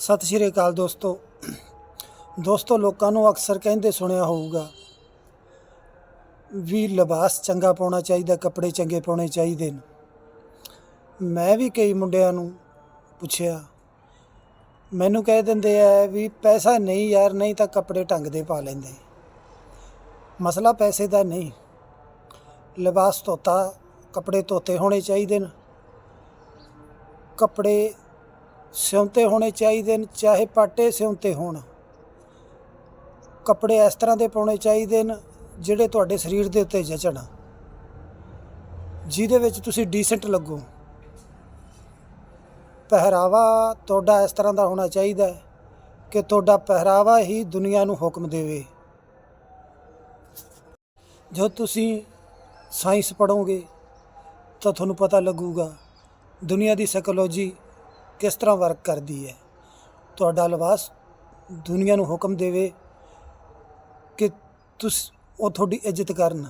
ਸਤਿ ਸ਼੍ਰੀ ਅਕਾਲ ਦੋਸਤੋ। ਦੋਸਤੋ, ਲੋਕਾਂ ਨੂੰ ਅਕਸਰ ਕਹਿੰਦੇ ਸੁਣਿਆ ਹੋਊਗਾ, ਵੀ ਲਿਬਾਸ ਚੰਗਾ ਪਾਉਣਾ ਚਾਹੀਦਾ, ਕੱਪੜੇ ਚੰਗੇ ਪਾਉਣੇ ਚਾਹੀਦੇ ਨੇ। ਮੈਂ ਵੀ ਕਈ ਮੁੰਡਿਆਂ ਨੂੰ ਪੁੱਛਿਆ, ਮੈਨੂੰ ਕਹਿ ਦਿੰਦੇ ਆ ਵੀ ਪੈਸਾ ਨਹੀਂ ਯਾਰ, ਨਹੀਂ ਤਾਂ ਕੱਪੜੇ ਢੰਗ ਦੇ ਪਾ ਲੈਂਦੇ। ਮਸਲਾ ਪੈਸੇ ਦਾ ਨਹੀਂ। ਲਿਬਾਸ ਧੋਤਾ, ਕੱਪੜੇ ਧੋਤੇ ਹੋਣੇ ਚਾਹੀਦੇ ਨੇ। ਕੱਪੜੇ ਸਿਉਂਤੇ ਹੋਣੇ ਚਾਹੀਦੇ ਨੇ, ਚਾਹੇ ਪਾਟੇ ਸਿਉਂਤੇ ਹੋਣ। ਕੱਪੜੇ ਇਸ ਤਰ੍ਹਾਂ ਦੇ ਪਾਉਣੇ ਚਾਹੀਦੇ ਨੇ, ਜਿਹੜੇ ਤੁਹਾਡੇ ਸਰੀਰ ਦੇ ਉੱਤੇ ਜਚਣ। ਜਿਹਦੇ ਵਿੱਚ ਤੁਸੀਂ ਡੀਸੈਂਟ ਲੱਗੋ। ਪਹਿਰਾਵਾ ਤੁਹਾਡਾ ਇਸ ਤਰ੍ਹਾਂ ਦਾ ਹੋਣਾ ਚਾਹੀਦਾ ਹੈ ਕਿ ਤੁਹਾਡਾ ਪਹਿਰਾਵਾ ਹੀ ਦੁਨੀਆ ਨੂੰ ਹੁਕਮ ਦੇਵੇ। ਜੋ ਤੁਸੀਂ ਸਾਇੰਸ ਪੜੋਗੇ ਤਾਂ ਤੁਹਾਨੂੰ ਪਤਾ ਲੱਗੂਗਾ, ਦੁਨੀਆ ਦੀ ਸਾਈਕੋਲੋਜੀ ਕਿਸ ਤਰ੍ਹਾਂ ਵਰਕ ਕਰਦੀ ਹੈ? ਤੁਹਾਡਾ ਲਿਬਾਸ ਦੁਨੀਆ ਨੂੰ ਹੁਕਮ ਦੇਵੇ ਕਿ ਤੁਸ ਉਹ ਤੁਹਾਡੀ ਇੱਜ਼ਤ ਕਰਨ।